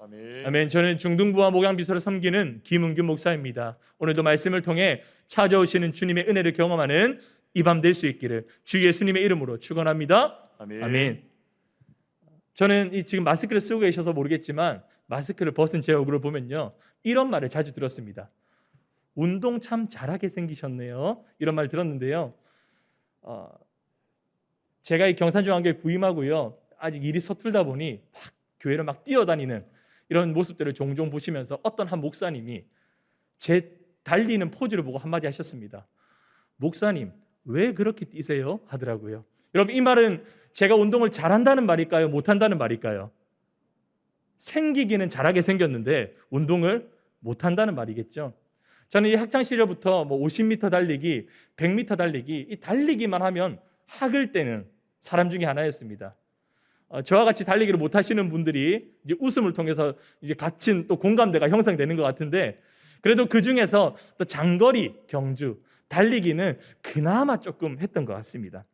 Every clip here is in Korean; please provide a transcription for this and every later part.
아멘. 아멘. 저는 중등부와 목양 비서를 섬기는 김은균 목사입니다. 오늘도 말씀을 통해 찾아오시는 주님의 은혜를 경험하는 이 밤 될 수 있기를 주 예수님의 이름으로 축원합니다. 아멘. 아멘. 저는 이 지금 마스크를 쓰고 계셔서 모르겠지만 마스크를 벗은 제 얼굴을 보면요 이런 말을 자주 들었습니다. 운동 참 잘하게 생기셨네요. 이런 말 들었는데요. 어, 제가 이 경산중앙교회 부임하고요 아직 일이 서툴다 보니 막 교회를 막 뛰어다니는 이런 모습들을 종종 보시면서 어떤 한 목사님이 제 달리는 포즈를 보고 한마디 하셨습니다. 목사님 왜 그렇게 뛰세요? 하더라고요. 여러분 이 말은 제가 운동을 잘한다는 말일까요? 못한다는 말일까요? 생기기는 잘하게 생겼는데 운동을 못한다는 말이겠죠. 저는 이 학창 시절부터 뭐 50m 달리기, 100m 달리기, 이 달리기만 하면 학을 때는 사람 중에 하나였습니다. 어, 저와 같이 달리기를 못 하시는 분들이 이제 웃음을 통해서 이제 같은 또 공감대가 형성되는 것 같은데 그래도 그 중에서 또 장거리 경주 달리기는 그나마 조금 했던 것 같습니다.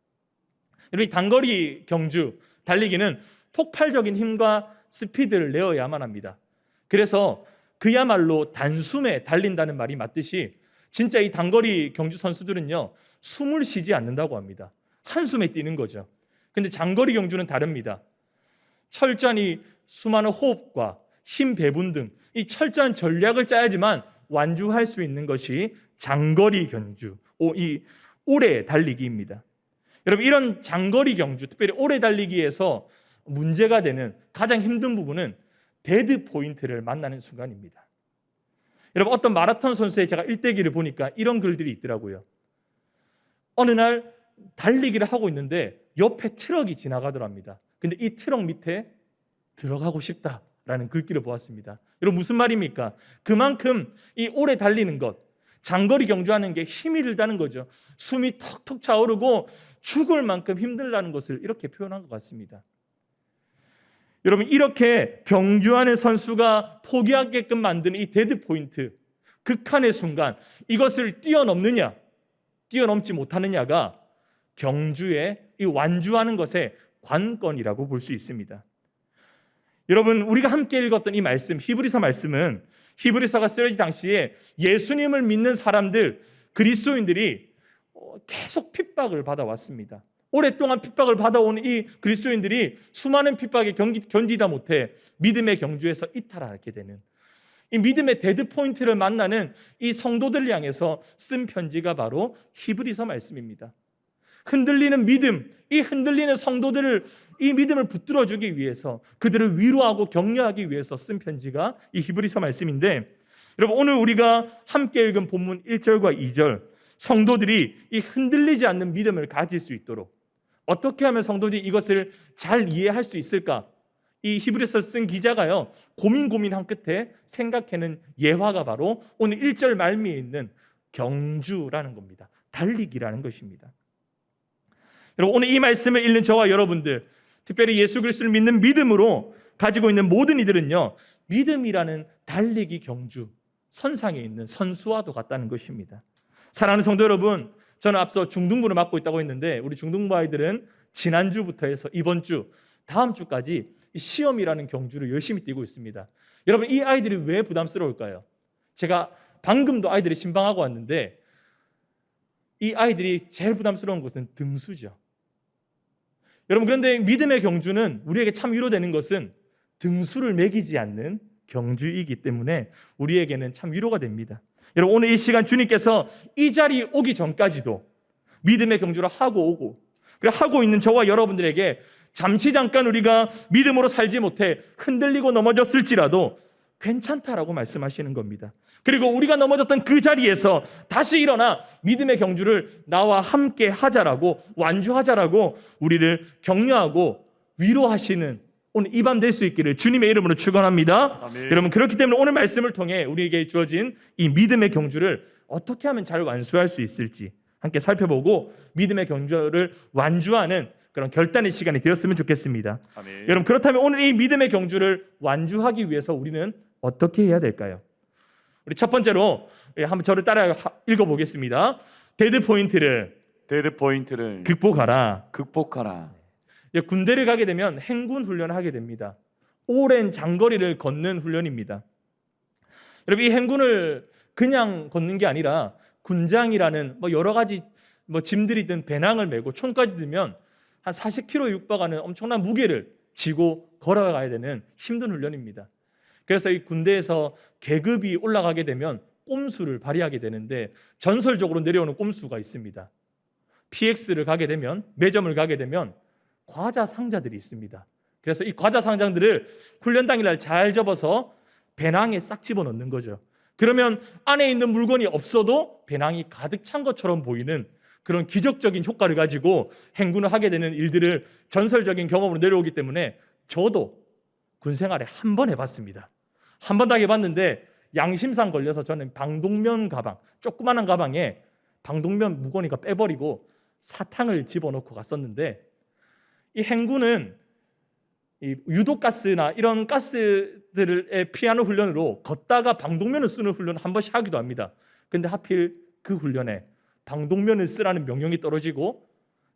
이 단거리 경주 달리기는 폭발적인 힘과 스피드를 내어야만 합니다. 그래서 그야말로 단숨에 달린다는 말이 맞듯이 진짜 이 단거리 경주 선수들은요 숨을 쉬지 않는다고 합니다. 한숨에 뛰는 거죠. 근데 장거리 경주는 다릅니다. 철저한 이 수많은 호흡과 힘 배분 등 이 철저한 전략을 짜야지만 완주할 수 있는 것이 장거리 경주, 오, 이 오래 달리기입니다. 여러분 이런 장거리 경주, 특별히 오래 달리기에서 문제가 되는 가장 힘든 부분은 데드 포인트를 만나는 순간입니다. 여러분 어떤 마라톤 선수의 제가 일대기를 보니까 이런 글들이 있더라고요. 어느 날 달리기를 하고 있는데 옆에 트럭이 지나가더랍니다. 근데 이 트럭 밑에 들어가고 싶다라는 글귀를 보았습니다. 여러분 무슨 말입니까? 그만큼 이 오래 달리는 것, 장거리 경주하는 게 힘이 들다는 거죠. 숨이 턱턱 차오르고 죽을 만큼 힘들다는 것을 이렇게 표현한 것 같습니다. 여러분 이렇게 경주하는 선수가 포기하게끔 만드는 이 데드 포인트, 극한의 순간 이것을 뛰어넘느냐, 뛰어넘지 못하느냐가 경주에 이 완주하는 것의 관건이라고 볼 수 있습니다. 여러분 우리가 함께 읽었던 이 말씀 히브리서 말씀은 히브리서가 쓰여진 당시에 예수님을 믿는 사람들 그리스도인들이 어, 계속 핍박을 받아왔습니다. 오랫동안 핍박을 받아온 이 그리스도인들이 수많은 핍박에 견디, 견디 다 못해 믿음의 경주에서 이탈하게 되는 이 믿음의 데드 포인트를 만나는 이 성도들 향해서 쓴 편지가 바로 히브리서 말씀입니다. 흔들리는 믿음, 이 흔들리는 성도들을 이 믿음을 붙들어 주기 위해서 그들을 위로하고 격려하기 위해서 쓴 편지가 이 히브리서 말씀인데 여러분 오늘 우리가 함께 읽은 본문 1절과 2절 성도들이 이 흔들리지 않는 믿음을 가질 수 있도록 어떻게 하면 성도들이 이것을 잘 이해할 수 있을까? 이 히브리서 쓴 기자가요 고민 고민한 끝에 생각해낸 예화가 바로 오늘 1절 말미에 있는 경주라는 겁니다. 달리기라는 것입니다. 여러분 오늘 이 말씀을 읽는 저와 여러분들 특별히 예수 그리스도를 믿는 믿음으로 가지고 있는 모든 이들은요 믿음이라는 달리기 경주 선상에 있는 선수와도 같다는 것입니다. 사랑하는 성도 여러분, 저는 앞서 중등부를 맡고 있다고 했는데 우리 중등부 아이들은 지난주부터 해서 이번 주 다음 주까지 이 시험이라는 경주를 열심히 뛰고 있습니다. 여러분 이 아이들이 왜 부담스러울까요? 제가 방금도 아이들이 신방하고 왔는데 이 아이들이 제일 부담스러운 것은 등수죠. 여러분 그런데 믿음의 경주는 우리에게 참 위로되는 것은 등수를 매기지 않는 경주이기 때문에 우리에게는 참 위로가 됩니다. 여러분 오늘 이 시간 주님께서 이 자리에 오기 전까지도 믿음의 경주를 하고 오고 그래 하고 있는 저와 여러분들에게 잠시 잠깐 우리가 믿음으로 살지 못해 흔들리고 넘어졌을지라도 괜찮다라고 말씀하시는 겁니다. 그리고 우리가 넘어졌던 그 자리에서 다시 일어나 믿음의 경주를 나와 함께 하자라고 완주하자라고 우리를 격려하고 위로하시는 오늘 이 밤 될 수 있기를 주님의 이름으로 축원합니다. 아멘. 여러분 그렇기 때문에 오늘 말씀을 통해 우리에게 주어진 이 믿음의 경주를 어떻게 하면 잘 완수할 수 있을지 함께 살펴보고 믿음의 경주를 완주하는 그런 결단의 시간이 되었으면 좋겠습니다. 아멘. 여러분 그렇다면 오늘 이 믿음의 경주를 완주하기 위해서 우리는 어떻게 해야 될까요? 우리 첫 번째로 예, 한번 저를 따라 하- 읽어 보겠습니다. 데드 포인트를 데드 포인트를 극복하라. 극복하라. 예, 군대를 가게 되면 행군 훈련을 하게 됩니다. 오랜 장거리를 걷는 훈련입니다. 여러분 이 행군을 그냥 걷는 게 아니라 군장이라는 뭐 여러 가지 뭐 짐들이 든 배낭을 메고 총까지 들면 한 40km 육박하는 엄청난 무게를 지고 걸어가야 되는 힘든 훈련입니다. 그래서 이 군대에서 계급이 올라가게 되면 꼼수를 발휘하게 되는데 전설적으로 내려오는 꼼수가 있습니다. PX를 가게 되면 매점을 가게 되면 과자 상자들이 있습니다. 그래서 이 과자 상자들을 훈련 당일날 잘 접어서 배낭에 싹 집어넣는 거죠. 그러면 안에 있는 물건이 없어도 배낭이 가득 찬 것처럼 보이는 그런 기적적인 효과를 가지고 행군을 하게 되는 일들을 전설적인 경험으로 내려오기 때문에 저도 군 생활에 한 번 해봤습니다. 한번다 해봤는데 양심상 걸려서 저는 방독면 가방, 조그마한 가방에 방독면 무거우니까 빼버리고 사탕을 집어넣고 갔었는데 이 행군은 이 유독가스나 이런 가스들을 피하는 훈련으로 걷다가 방독면을 쓰는 훈련을 한 번씩 하기도 합니다. 근데 하필 그 훈련에 방독면을 쓰라는 명령이 떨어지고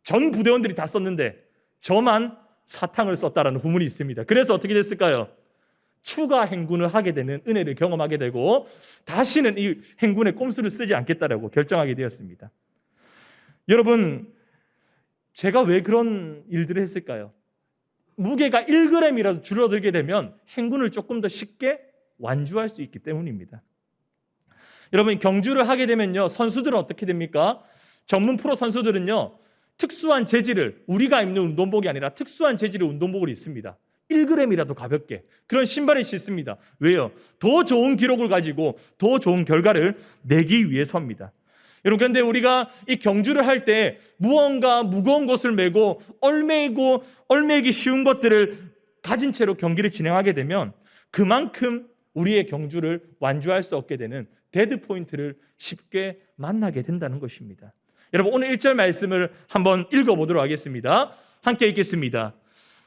전 부대원들이 다 썼는데 저만 사탕을 썼다라는 후문이 있습니다. 그래서 어떻게 됐을까요? 추가 행군을 하게 되는 은혜를 경험하게 되고 다시는 이 행군의 꼼수를 쓰지 않겠다라고 결정하게 되었습니다. 여러분, 제가 왜 그런 일들을 했을까요? 무게가 1g이라도 줄어들게 되면 행군을 조금 더 쉽게 완주할 수 있기 때문입니다. 여러분 경주를 하게 되면요 선수들은 어떻게 됩니까? 전문 프로 선수들은요 특수한 재질을 우리가 입는 운동복이 아니라 특수한 재질의 운동복을 입습니다. 1g이라도 가볍게 그런 신발을 신습니다. 왜요? 더 좋은 기록을 가지고 더 좋은 결과를 내기 위해서입니다. 여러분 그런데 우리가 이 경주를 할 때 무언가 무거운 것을 메고 얼매이고 얼매기 쉬운 것들을 가진 채로 경기를 진행하게 되면 그만큼 우리의 경주를 완주할 수 없게 되는 데드 포인트를 쉽게 만나게 된다는 것입니다. 여러분 오늘 1절 말씀을 한번 읽어 보도록 하겠습니다. 함께 읽겠습니다.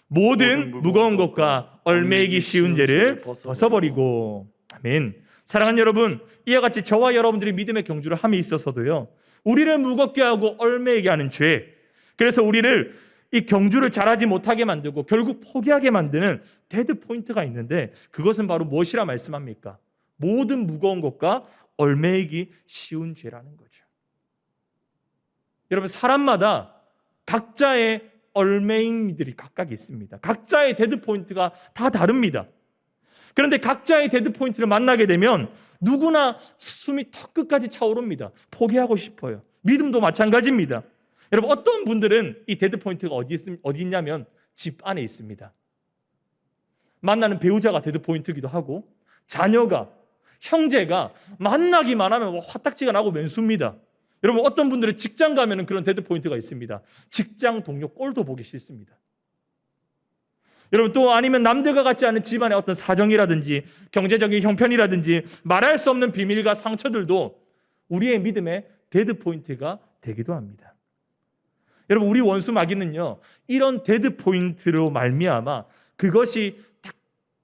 모든 무거운 것과 얼매이기 쉬운 죄를 벗어버리고 아멘. 사랑하는 여러분, 이와 같이 저와 여러분들이 믿음의 경주를 함에 있어서도요. 우리를 무겁게 하고 얼매이게 하는 죄. 그래서 우리를 이 경주를 잘하지 못하게 만들고 결국 포기하게 만드는 데드 포인트가 있는데 그것은 바로 무엇이라 말씀합니까? 모든 무거운 것과 얼매이기 쉬운 죄라는 거죠. 여러분 사람마다 각자의 얼매임들이 각각 있습니다. 각자의 데드 포인트가 다 다릅니다. 그런데 각자의 데드 포인트를 만나게 되면 누구나 숨이 턱 끝까지 차오릅니다. 포기하고 싶어요. 믿음도 마찬가지입니다. 여러분 어떤 분들은 이 데드 포인트가 어디 있, 어디 있냐면 집 안에 있습니다. 만나는 배우자가 데드 포인트기도 하고 자녀가 형제가 만나기만 하면 화딱지가 나고 맨수입니다. 여러분 어떤 분들은 직장 가면은 그런 데드 포인트가 있습니다. 직장 동료 꼴도 보기 싫습니다. 여러분 또 아니면 남들과 같지 않은 집안의 어떤 사정이라든지 경제적인 형편이라든지 말할 수 없는 비밀과 상처들도 우리의 믿음의 데드 포인트가 되기도 합니다. 여러분 우리 원수 마귀는요 이런 데드 포인트로 말미암아 그것이 딱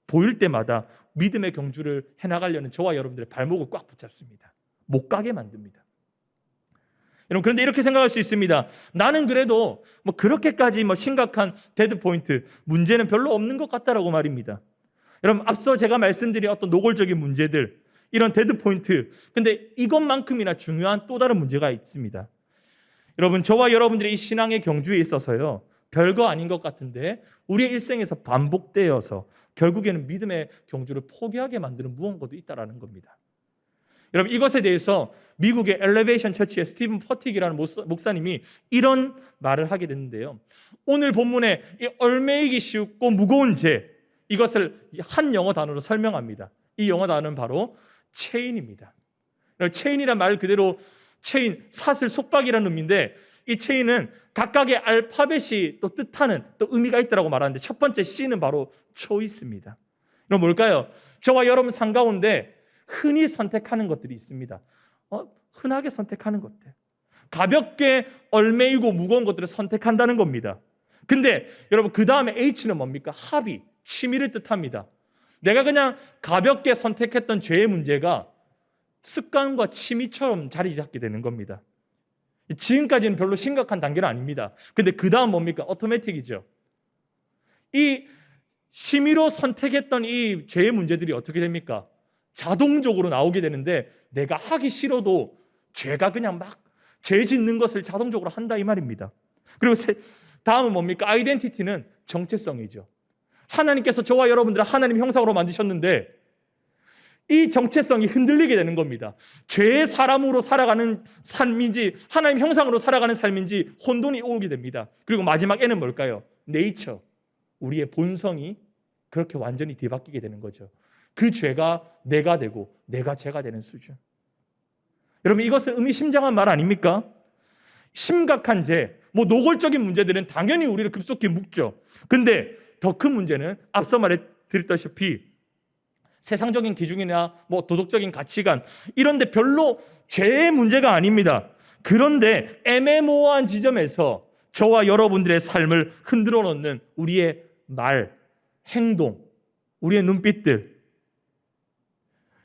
보일 때마다 믿음의 경주를 해나가려는 저와 여러분들의 발목을 꽉 붙잡습니다. 못 가게 만듭니다. 여러분 그런데 이렇게 생각할 수 있습니다. 나는 그래도 뭐 그렇게까지 뭐 심각한 데드 포인트 문제는 별로 없는 것 같다라고 말입니다. 여러분 앞서 제가 말씀드린 어떤 노골적인 문제들 이런 데드 포인트 근데 이것만큼이나 중요한 또 다른 문제가 있습니다. 여러분 저와 여러분들의 이 신앙의 경주에 있어서요 별거 아닌 것 같은데 우리의 일생에서 반복되어서 결국에는 믿음의 경주를 포기하게 만드는 무언가도 있다라는 겁니다. 여러분 이것에 대해서 미국의 엘리베이션 처치의 스티븐 퍼틱이라는 목사님이 이런 말을 하게 됐는데요. 오늘 본문에 이 얼매이기 쉽고 무거운 죄 이것을 한 영어 단어로 설명합니다. 이 영어 단어는 바로 체인입니다. 체인이란 말 그대로 체인 사슬 속박이라는 의미인데 이 체인은 각각의 알파벳이 또 뜻하는 또 의미가 있다고 말하는데 첫 번째 C는 바로 초이스입니다. 그럼 뭘까요? 저와 여러분 상 가운데 흔히 선택하는 것들이 있습니다. 어, 흔하게 선택하는 것들. 가볍게 얼매이고 무거운 것들을 선택한다는 겁니다. 근데 여러분 그 다음에 H는 뭡니까? 합의, 취미를 뜻합니다. 내가 그냥 가볍게 선택했던 죄의 문제가 습관과 취미처럼 자리 잡게 되는 겁니다. 지금까지는 별로 심각한 단계는 아닙니다. 근데 그 다음 뭡니까? 오토매틱이죠. 이 심의로 선택했던 이 죄의 문제들이 어떻게 됩니까? 자동적으로 나오게 되는데 내가 하기 싫어도 죄가 그냥 막 죄 짓는 것을 자동적으로 한다 이 말입니다. 그리고 세, 다음은 뭡니까? 아이덴티티는 정체성이죠. 하나님께서 저와 여러분들을 하나님 형상으로 만드셨는데 이 정체성이 흔들리게 되는 겁니다. 죄의 사람으로 살아가는 삶인지 하나님 형상으로 살아가는 삶인지 혼돈이 오게 됩니다. 그리고 마지막 에는 뭘까요? 네이처. 우리의 본성이 그렇게 완전히 뒤바뀌게 되는 거죠. 그 죄가 내가 되고 내가 죄가 되는 수준. 여러분 이것은 의미심장한 말 아닙니까? 심각한 죄, 뭐 노골적인 문제들은 당연히 우리를 급속히 묶죠. 근데 더 큰 문제는 앞서 말해 드렸다시피 세상적인 기준이나 뭐 도덕적인 가치관 이런데 별로 죄의 문제가 아닙니다. 그런데 애매모호한 지점에서 저와 여러분들의 삶을 흔들어 놓는 우리의 말, 행동, 우리의 눈빛들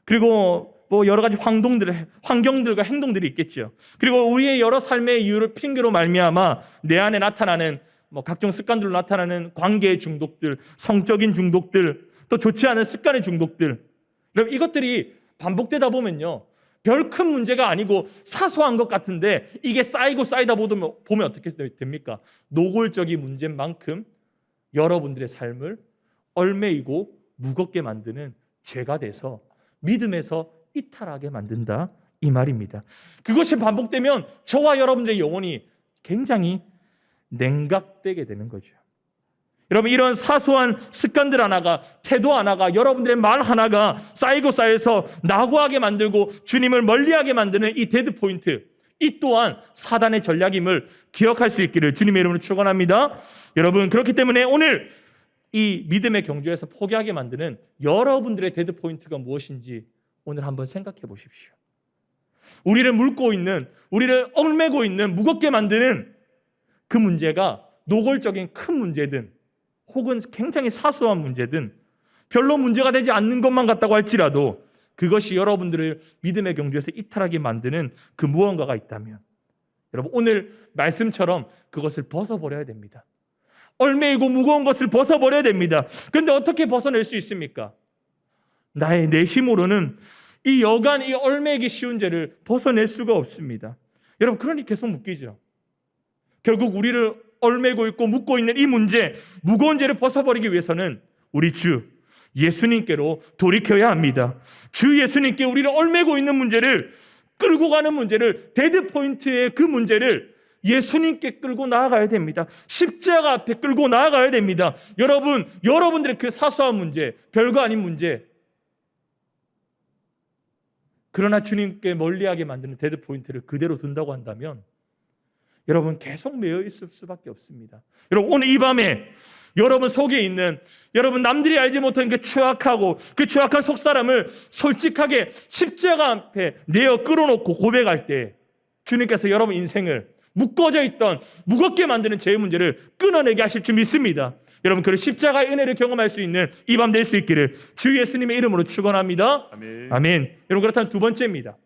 그리고 뭐 여러 가지 환동들, 환경들과 행동들이 있겠죠. 그리고 우리의 여러 삶의 이유를 핑계로 말미암아 내 안에 나타나는 뭐 각종 습관들로 나타나는 관계의 중독들, 성적인 중독들, 또 좋지 않은 습관의 중독들. 여러분 이것들이 반복되다 보면요. 별 큰 문제가 아니고 사소한 것 같은데 이게 쌓이고 쌓이다 보면, 보면 어떻게 됩니까? 노골적인 문제인 만큼 여러분들의 삶을 얼매이고 무겁게 만드는 죄가 돼서 믿음에서 이탈하게 만든다 이 말입니다. 그것이 반복되면 저와 여러분들의 영혼이 굉장히 냉각되게 되는 거죠. 여러분 이런 사소한 습관들 하나가 태도 하나가 여러분들의 말 하나가 쌓이고 쌓여서 낙오하게 만들고 주님을 멀리하게 만드는 이 데드 포인트 이 또한 사단의 전략임을 기억할 수 있기를 주님의 이름으로 축원합니다. 여러분 그렇기 때문에 오늘 이 믿음의 경주에서 포기하게 만드는 여러분들의 데드 포인트가 무엇인지 오늘 한번 생각해 보십시오. 우리를 물고 있는 우리를 얽매고 있는 무겁게 만드는 그 문제가 노골적인 큰 문제든 혹은 굉장히 사소한 문제든 별로 문제가 되지 않는 것만 같다고 할지라도 그것이 여러분들을 믿음의 경주에서 이탈하게 만드는 그 무언가가 있다면 여러분 오늘 말씀처럼 그것을 벗어버려야 됩니다. 얼매이고 무거운 것을 벗어버려야 됩니다. 근데 어떻게 벗어낼 수 있습니까? 나의 내 힘으로는 이 여간 이 얼매기 쉬운 죄를 벗어낼 수가 없습니다. 여러분 그러니 계속 묶이죠. 결국 우리를 얼매고 있고 묶고 있는 이 문제, 무거운 죄를 벗어버리기 위해서는 우리 주 예수님께로 돌이켜야 합니다. 주 예수님께 우리를 얼매고 있는 문제를 끌고 가는 문제를 데드 포인트의 그 문제를 예수님께 끌고 나아가야 됩니다. 십자가 앞에 끌고 나아가야 됩니다. 여러분, 여러분들의 그 사소한 문제, 별거 아닌 문제. 그러나 주님께 멀리하게 만드는 데드 포인트를 그대로 둔다고 한다면 여러분 계속 매여 있을 수밖에 없습니다. 여러분 오늘 이 밤에 여러분 속에 있는 여러분 남들이 알지 못한 그 추악하고 그 추악한 속 사람을 솔직하게 십자가 앞에 내어 끌어놓고 고백할 때 주님께서 여러분 인생을 묶어져 있던 무겁게 만드는 죄의 문제를 끊어내게 하실 줄 믿습니다. 여러분 그 십자가의 은혜를 경험할 수 있는 이 밤 될 수 있기를 주 예수님의 이름으로 축원합니다. 아멘. 아멘. 여러분 그렇다면 두 번째입니다.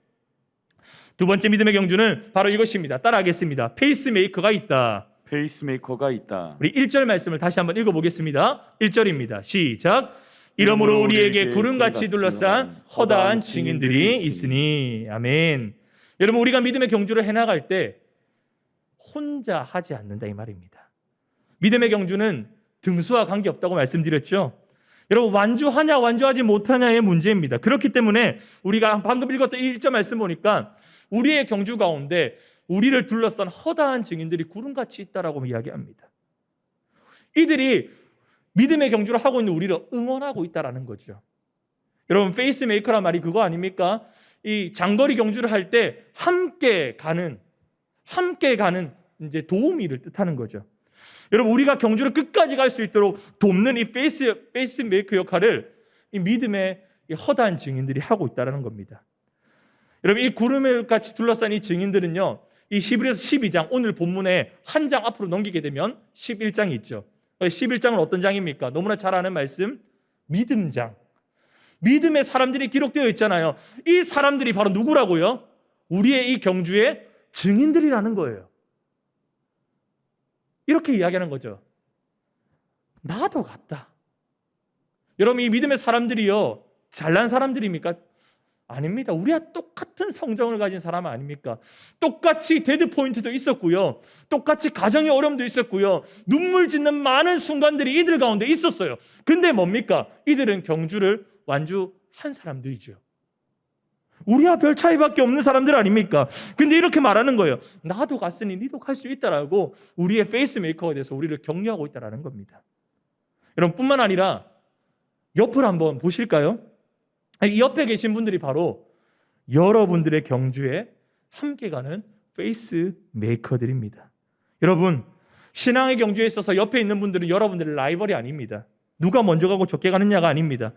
두 번째 믿음의 경주는 바로 이것입니다. 따라하겠습니다. 페이스메이커가 있다. 페이스메이커가 있다. 우리 1절 말씀을 다시 한번 읽어보겠습니다. 1절입니다. 시작. 이러므로 우리에게 구름같이 둘러싼 허다한 증인들이 있으니 아멘. 여러분 우리가 믿음의 경주를 해나갈 때 혼자 하지 않는다 이 말입니다. 믿음의 경주는 등수와 관계없다고 말씀드렸죠. 여러분 완주하냐 완주하지 못하냐의 문제입니다. 그렇기 때문에 우리가 방금 읽었던 이 1절 말씀 보니까 우리의 경주 가운데 우리를 둘러싼 허다한 증인들이 구름같이 있다라고 이야기합니다. 이들이 믿음의 경주를 하고 있는 우리를 응원하고 있다라는 거죠. 여러분 페이스메이커란 말이 그거 아닙니까? 이 장거리 경주를 할 때 함께 가는 함께 가는 이제 도우미를 뜻하는 거죠. 여러분 우리가 경주를 끝까지 갈 수 있도록 돕는 이 페이스 페이스 메이커 역할을 이 믿음의 이 허다한 증인들이 하고 있다라는 겁니다. 여러분 이 구름에 같이 둘러싼 이 증인들은요. 이 히브리서 12장 오늘 본문에 한 장 앞으로 넘기게 되면 11장이 있죠. 11장은 어떤 장입니까? 너무나 잘 아는 말씀 믿음장. 믿음의 사람들이 기록되어 있잖아요. 이 사람들이 바로 누구라고요? 우리의 이 경주의 증인들이라는 거예요. 이렇게 이야기하는 거죠. 나도 같다. 여러분 이 믿음의 사람들이요 잘난 사람들입니까? 아닙니다. 우리와 똑같은 성정을 가진 사람 아닙니까? 똑같이 데드 포인트도 있었고요. 똑같이 가정의 어려움도 있었고요. 눈물 짓는 많은 순간들이 이들 가운데 있었어요. 근데 뭡니까? 이들은 경주를 완주한 사람들이죠. 우리와 별 차이밖에 없는 사람들 아닙니까? 근데 이렇게 말하는 거예요. 나도 갔으니 니도 갈 수 있다라고 우리의 페이스메이커가 돼서 우리를 격려하고 있다라는 겁니다. 여러분 뿐만 아니라 옆을 한번 보실까요? 이 옆에 계신 분들이 바로 여러분들의 경주에 함께 가는 페이스메이커들입니다. 여러분 신앙의 경주에 있어서 옆에 있는 분들은 여러분들의 라이벌이 아닙니다. 누가 먼저 가고 적게 가느냐가 아닙니다.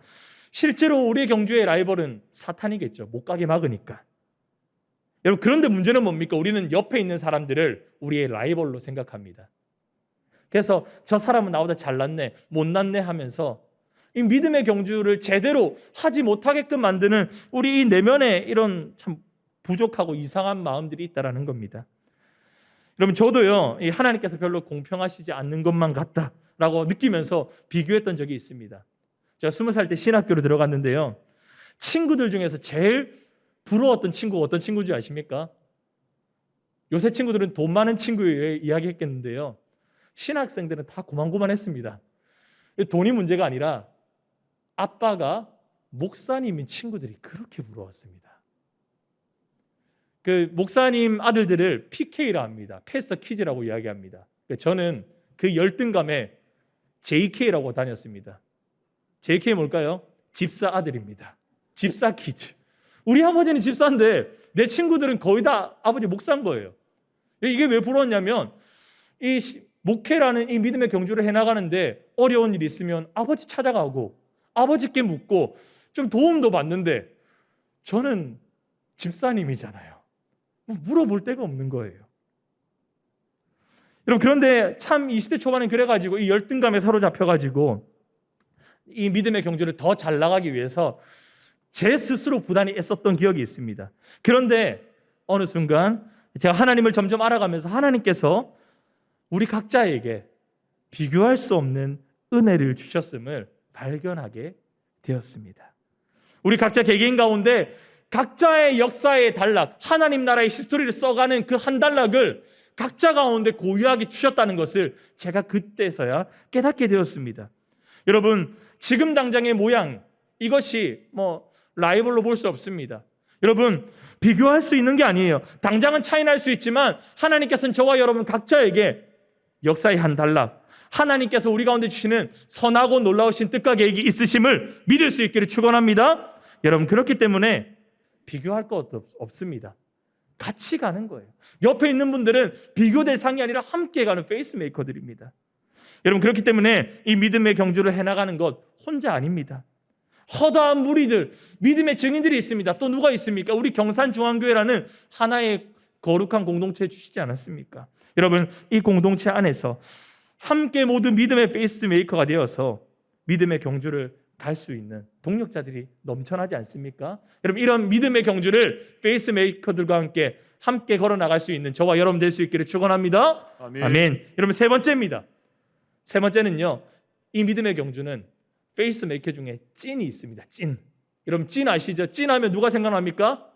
실제로 우리의 경주의 라이벌은 사탄이겠죠. 못 가게 막으니까. 여러분 그런데 문제는 뭡니까? 우리는 옆에 있는 사람들을 우리의 라이벌로 생각합니다. 그래서 저 사람은 나보다 잘났네, 못났네 하면서 이 믿음의 경주를 제대로 하지 못하게끔 만드는 우리 이 내면에 이런 참 부족하고 이상한 마음들이 있다라는 겁니다. 여러분 저도요 이 하나님께서 별로 공평하시지 않는 것만 같다라고 느끼면서 비교했던 적이 있습니다. 제가 스무 살 때 신학교로 들어갔는데요. 친구들 중에서 제일 부러웠던 친구가 어떤 친구인지 아십니까? 요새 친구들은 돈 많은 친구에 이야기했겠는데요. 신학생들은 다 고만고만했습니다. 돈이 문제가 아니라 아빠가 목사님인 친구들이 그렇게 부러웠습니다. 그 목사님 아들들을 PK라 합니다. 패서 키즈라고 이야기합니다. 저는 그 열등감에 JK라고 다녔습니다. JK 뭘까요? 집사 아들입니다. 집사 키즈. 우리 아버지는 집사인데 내 친구들은 거의 다 아버지 목사인 거예요. 이게 왜 부러웠냐면 이 목회라는 이 믿음의 경주를 해나가는데 어려운 일이 있으면 아버지 찾아가고 아버지께 묻고 좀 도움도 받는데 저는 집사님이잖아요. 뭐 물어볼 데가 없는 거예요. 여러분 그런데 참 20대 초반에 그래가지고 이 열등감에 사로잡혀가지고 이 믿음의 경주를 더 잘 나가기 위해서 제 스스로 부단히 애썼던 기억이 있습니다. 그런데 어느 순간 제가 하나님을 점점 알아가면서 하나님께서 우리 각자에게 비교할 수 없는 은혜를 주셨음을 발견하게 되었습니다. 우리 각자 개개인 가운데 각자의 역사의 단락, 하나님 나라의 히스토리를 써가는 그 한 단락을 각자 가운데 고유하게 주셨다는 것을 제가 그때서야 깨닫게 되었습니다. 여러분, 지금 당장의 모양, 이것이 뭐 라이벌로 볼 수 없습니다. 여러분, 비교할 수 있는 게 아니에요. 당장은 차이 날 수 있지만 하나님께서는 저와 여러분 각자에게 역사의 한 단락, 하나님께서 우리 가운데 주시는 선하고 놀라우신 뜻과 계획이 있으심을 믿을 수 있기를 축원합니다. 여러분 그렇기 때문에 비교할 것 없습니다. 같이 가는 거예요. 옆에 있는 분들은 비교 대상이 아니라 함께 가는 페이스메이커들입니다. 여러분 그렇기 때문에 이 믿음의 경주를 해나가는 것 혼자 아닙니다. 허다한 무리들, 믿음의 증인들이 있습니다. 또 누가 있습니까? 우리 경산중앙교회라는 하나의 거룩한 공동체 주시지 않았습니까? 여러분 이 공동체 안에서 함께 모두 믿음의 페이스메이커가 되어서 믿음의 경주를 갈 수 있는 동력자들이 넘쳐나지 않습니까? 여러분 이런 믿음의 경주를 페이스메이커들과 함께 함께 걸어 나갈 수 있는 저와 여러분 될 수 있기를 축원합니다. 아멘. 아멘. 여러분 세 번째입니다. 세 번째는요. 이 믿음의 경주는 페이스 메이커 중에 찐이 있습니다. 찐. 여러분 찐 아시죠? 찐하면 누가 생각납니까?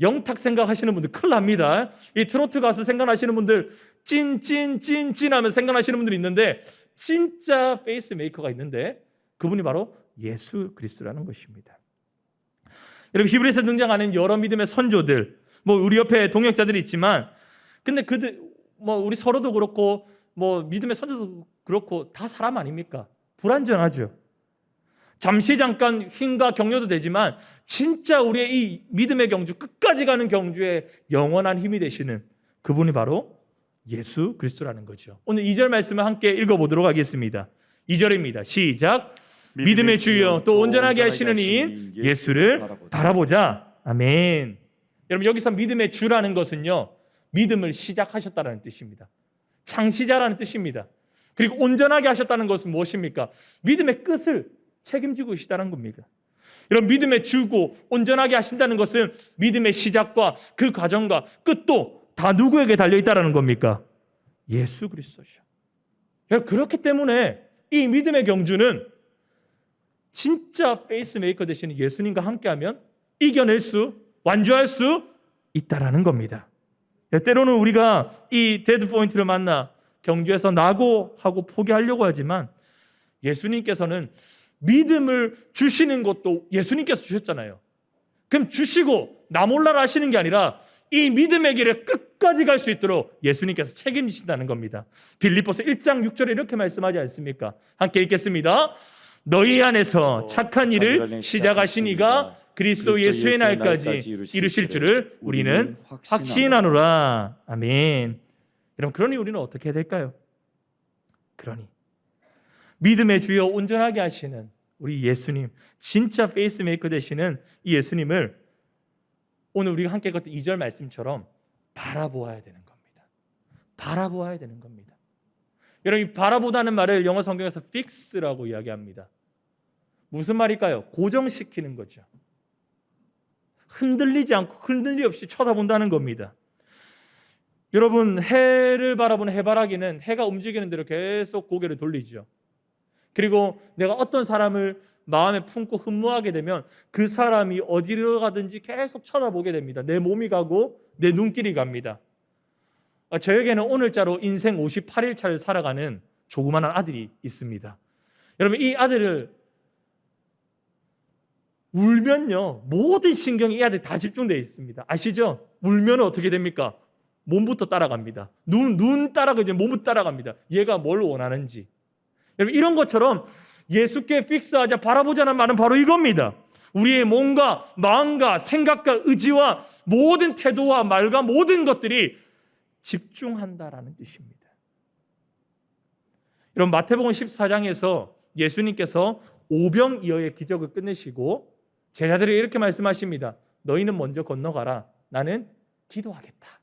영탁 생각하시는 분들 큰일 납니다. 이 트로트 가수 생각하시는 분들 찐, 찐, 찐, 찐 하면 생각하시는 분들이 있는데 진짜 페이스 메이커가 있는데 그분이 바로 예수 그리스도라는 것입니다. 여러분 히브리서 등장하는 여러 믿음의 선조들 뭐 우리 옆에 동역자들이 있지만 근데 그들 뭐 우리 서로도 그렇고 뭐 믿음의 선조도 그렇고 다 사람 아닙니까? 불완전하죠. 잠시 잠깐 힘과 격려도 되지만 진짜 우리의 이 믿음의 경주 끝까지 가는 경주에 영원한 힘이 되시는 그분이 바로 예수 그리스도라는 거죠. 오늘 2절 말씀을 함께 읽어 보도록 하겠습니다. 2절입니다. 시작. 믿음의 주여 또 온전하게 하시는 이인 예수를 바라보자. 아멘. 여러분 여기서 믿음의 주라는 것은요. 믿음을 시작하셨다는 뜻입니다. 창시자라는 뜻입니다. 그리고 온전하게 하셨다는 것은 무엇입니까? 믿음의 끝을 책임지고 계시다는 겁니다. 이런 믿음의 주고 온전하게 하신다는 것은 믿음의 시작과 그 과정과 끝도 다 누구에게 달려 있다라는 겁니까? 예수 그리스도죠. 그렇기 때문에 이 믿음의 경주는 진짜 페이스메이커 되시는 예수님과 함께하면 이겨낼 수, 완주할 수 있다라는 겁니다. 예, 때로는 우리가 이 데드 포인트를 만나 경주에서 나고 하고 포기하려고 하지만 예수님께서는 믿음을 주시는 것도 예수님께서 주셨잖아요. 그럼 주시고 나 몰라라 하시는 게 아니라 이 믿음의 길에 끝까지 갈 수 있도록 예수님께서 책임지신다는 겁니다. 빌립보서 1장 6절에 이렇게 말씀하지 않습니까? 함께 읽겠습니다. 너희 안에서 착한 일을 시작하신 이가 그리스도 예수의 날까지 이루실 줄을 우리는 확신하노라. 아멘. 여러분 그러니 우리는 어떻게 해야 될까요? 그러니 믿음의 주여 온전하게 하시는 우리 예수님 진짜 페이스메이커 되시는 이 예수님을 오늘 우리가 함께 읽었던 2절 말씀처럼 바라보아야 되는 겁니다. 바라보아야 되는 겁니다. 여러분 이 바라보다는 말을 영어 성경에서 fix라고 이야기합니다. 무슨 말일까요? 고정시키는 거죠. 흔들리지 않고 흔들리 없이 쳐다본다는 겁니다. 여러분 해를 바라보는 해바라기는 해가 움직이는 대로 계속 고개를 돌리죠. 그리고 내가 어떤 사람을 마음에 품고 흠모하게 되면 그 사람이 어디로 가든지 계속 쳐다보게 됩니다. 내 몸이 가고 내 눈길이 갑니다. 아, 저에게는 오늘자로 인생 58일 차를 살아가는 조그마한 아들이 있습니다. 여러분 이 아들을 울면요 모든 신경이 이 아들 다 집중되어 있습니다. 아시죠? 울면 어떻게 됩니까? 몸부터 따라갑니다. 눈, 눈 따라가죠. 몸부터 따라갑니다. 얘가 뭘 원하는지. 여러분 이런 것처럼 예수께 픽스하자 바라보자는 말은 바로 이겁니다. 우리의 몸과 마음과 생각과 의지와 모든 태도와 말과 모든 것들이 집중한다라는 뜻입니다. 여러분 마태복음 14장에서 예수님께서 오병이어의 기적을 끝내시고 제자들에게 이렇게 말씀하십니다. 너희는 먼저 건너가라. 나는 기도하겠다.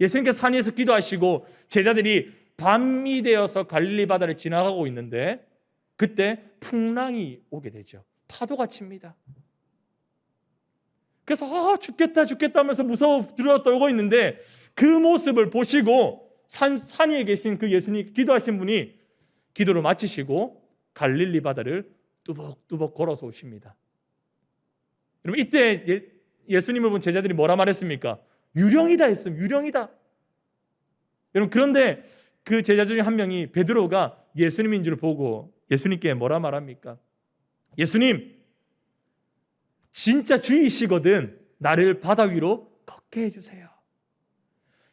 예수님께서 산 위에서 기도하시고 제자들이 밤이 되어서 갈릴리 바다를 지나가고 있는데 그때 풍랑이 오게 되죠. 파도가 칩니다. 그래서 아 죽겠다 죽겠다 하면서 무서워 들어 떨고 있는데 그 모습을 보시고 산, 산 위에 계신 그 예수님 기도하신 분이 기도를 마치시고 갈릴리 바다를 뚜벅뚜벅 걸어서 오십니다. 여러분 이때 예, 예수님을 본 제자들이 뭐라 말했습니까? 유령이다 했어요. 유령이다. 여러분 그런데 그 제자 중에 한 명이 베드로가 예수님인 줄 보고 예수님께 뭐라 말합니까? 예수님 진짜 주이시거든 나를 바다 위로 걷게 해주세요.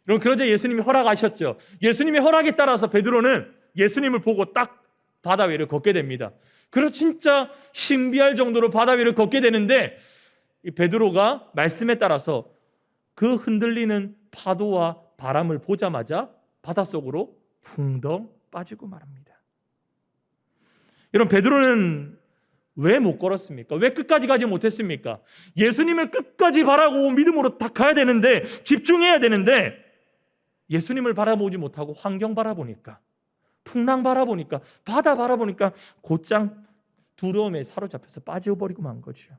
여러분 그러자 예수님이 허락하셨죠. 예수님의 허락에 따라서 베드로는 예수님을 보고 딱 바다 위를 걷게 됩니다. 그래서 진짜 신비할 정도로 바다 위를 걷게 되는데 이 베드로가 말씀에 따라서 그 흔들리는 파도와 바람을 보자마자 바닷속으로 풍덩 빠지고 말합니다. 여러분 베드로는 왜 못 걸었습니까? 왜 끝까지 가지 못했습니까? 예수님을 끝까지 바라고 믿음으로 딱 가야 되는데 집중해야 되는데 예수님을 바라보지 못하고 환경 바라보니까 풍랑 바라보니까 바다 바라보니까 곧장 두려움에 사로잡혀서 빠져버리고 만 거죠.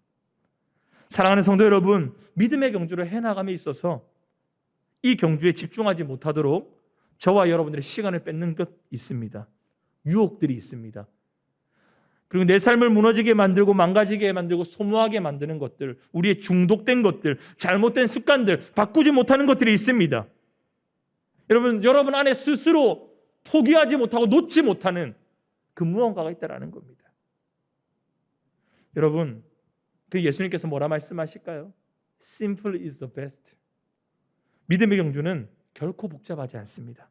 사랑하는 성도 여러분, 믿음의 경주를 해나감에 있어서 이 경주에 집중하지 못하도록 저와 여러분들의 시간을 뺏는 것 있습니다. 유혹들이 있습니다. 그리고 내 삶을 무너지게 만들고 망가지게 만들고 소모하게 만드는 것들, 우리의 중독된 것들, 잘못된 습관들, 바꾸지 못하는 것들이 있습니다. 여러분, 여러분 안에 스스로 포기하지 못하고 놓지 못하는 그 무언가가 있다라는 겁니다. 여러분, 그 예수님께서 뭐라 말씀하실까요? Simple is the best. 믿음의 경주는 결코 복잡하지 않습니다.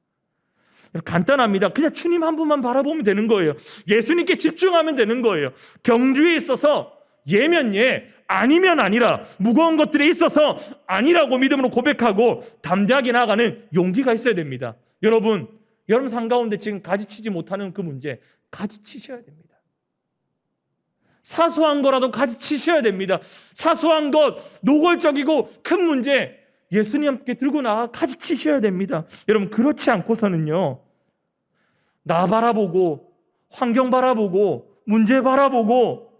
간단합니다. 그냥 주님 한 분만 바라보면 되는 거예요. 예수님께 집중하면 되는 거예요. 경주에 있어서 예면 예, 아니면 아니라 무거운 것들에 있어서 아니라고 믿음으로 고백하고 담대하게 나가는 용기가 있어야 됩니다. 여러분, 여러분 상 가운데 지금 가지치지 못하는 그 문제 가지치셔야 됩니다. 사소한 거라도 가지치셔야 됩니다. 사소한 것, 노골적이고 큰 문제 예수님께 들고 나가 가지치셔야 됩니다. 여러분 그렇지 않고서는요. 나 바라보고 환경 바라보고 문제 바라보고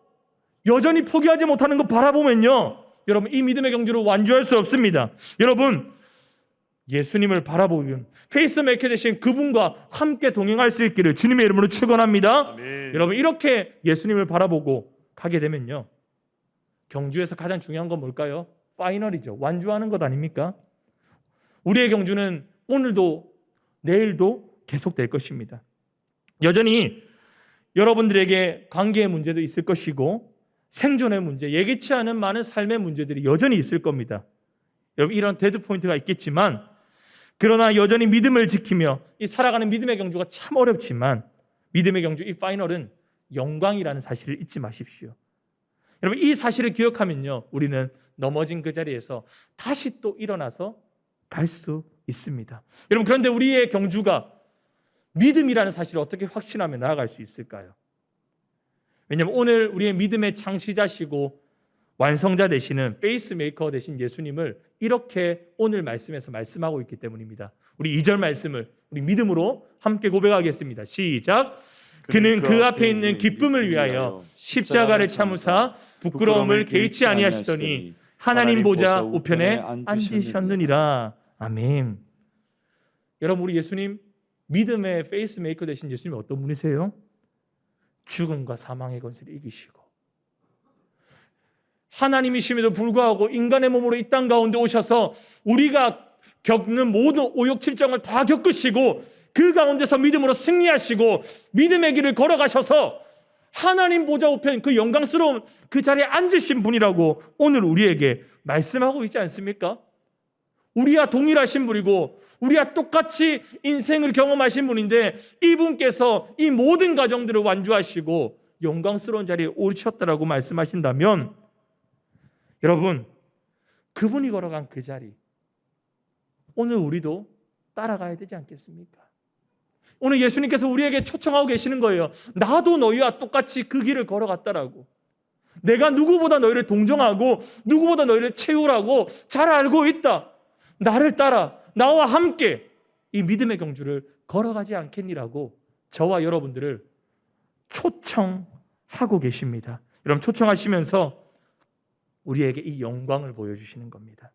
여전히 포기하지 못하는 것 바라보면요. 여러분 이 믿음의 경주를 완주할 수 없습니다. 여러분 예수님을 바라보면 페이스메이커 되신 그분과 함께 동행할 수 있기를 주님의 이름으로 축원합니다. 여러분 이렇게 예수님을 바라보고 가게 되면요. 경주에서 가장 중요한 건 뭘까요? 파이널이죠. 완주하는 것 아닙니까? 우리의 경주는 오늘도 내일도 계속될 것입니다. 여전히 여러분들에게 관계의 문제도 있을 것이고 생존의 문제, 예기치 않은 많은 삶의 문제들이 여전히 있을 겁니다. 여러분 이런 데드 포인트가 있겠지만 그러나 여전히 믿음을 지키며 이 살아가는 믿음의 경주가 참 어렵지만 믿음의 경주 이 파이널은 영광이라는 사실을 잊지 마십시오. 여러분 이 사실을 기억하면요 우리는 넘어진 그 자리에서 다시 또 일어나서 갈 수 있습니다. 여러분 그런데 우리의 경주가 믿음이라는 사실을 어떻게 확신하며 나아갈 수 있을까요? 왜냐하면 오늘 우리의 믿음의 창시자시고 완성자 되시는 페이스메이커 되신 예수님을 이렇게 오늘 말씀에서 말씀하고 있기 때문입니다. 우리 2절 말씀을 우리 믿음으로 함께 고백하겠습니다. 시작. 그는 그 앞에 있는 기쁨을 위하여 십자가를 참으사 부끄러움을 개의치 아니하시더니 하나님 보좌 우편에 앉으셨느니라. 아멘. 여러분 우리 예수님 믿음의 페이스메이커 되신 예수님 어떤 분이세요? 죽음과 사망의 권세를 이기시고 하나님이심에도 불구하고 인간의 몸으로 이 땅 가운데 오셔서 우리가 겪는 모든 오욕칠정을 다 겪으시고 그 가운데서 믿음으로 승리하시고 믿음의 길을 걸어가셔서 하나님 보좌 우편 그 영광스러운 그 자리에 앉으신 분이라고 오늘 우리에게 말씀하고 있지 않습니까? 우리와 동일하신 분이고 우리와 똑같이 인생을 경험하신 분인데 이분께서 이 모든 가정들을 완주하시고 영광스러운 자리에 오르셨다라고 말씀하신다면 여러분 그분이 걸어간 그 자리 오늘 우리도 따라가야 되지 않겠습니까? 오늘 예수님께서 우리에게 초청하고 계시는 거예요. 나도 너희와 똑같이 그 길을 걸어갔다라고. 내가 누구보다 너희를 동정하고 누구보다 너희를 채우라고 잘 알고 있다. 나를 따라 나와 함께 이 믿음의 경주를 걸어가지 않겠니라고 저와 여러분들을 초청하고 계십니다. 여러분 초청하시면서 우리에게 이 영광을 보여주시는 겁니다.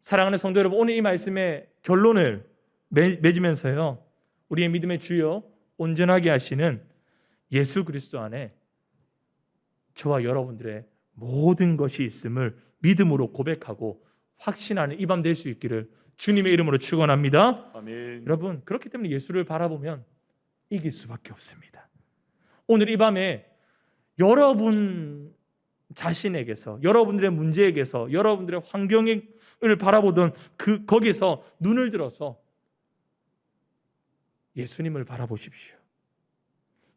사랑하는 성도 여러분, 오늘 이 말씀의 결론을 맺- 맺으면서요, 우리의 믿음의 주요 온전하게 하시는 예수 그리스도 안에 저와 여러분들의 모든 것이 있음을 믿음으로 고백하고 확신하는 이 밤 될 수 있기를 주님의 이름으로 축원합니다. 아멘. 여러분 그렇기 때문에 예수를 바라보면 이길 수밖에 없습니다. 오늘 이 밤에 여러분 자신에게서 여러분들의 문제에게서 여러분들의 환경을 바라보던 그 거기서 눈을 들어서 예수님을 바라보십시오.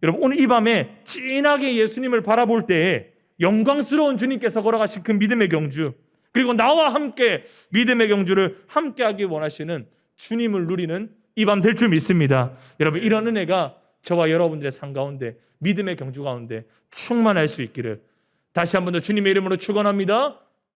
여러분 오늘 이 밤에 진하게 예수님을 바라볼 때에 영광스러운 주님께서 걸어가신 그 믿음의 경주 그리고 나와 함께 믿음의 경주를 함께 하기 원하시는 주님을 누리는 이 밤 될 줄 믿습니다. 여러분 이런 은혜가 저와 여러분들의 삶 가운데 믿음의 경주 가운데 충만할 수 있기를 다시 한 번 더 주님의 이름으로 축원합니다.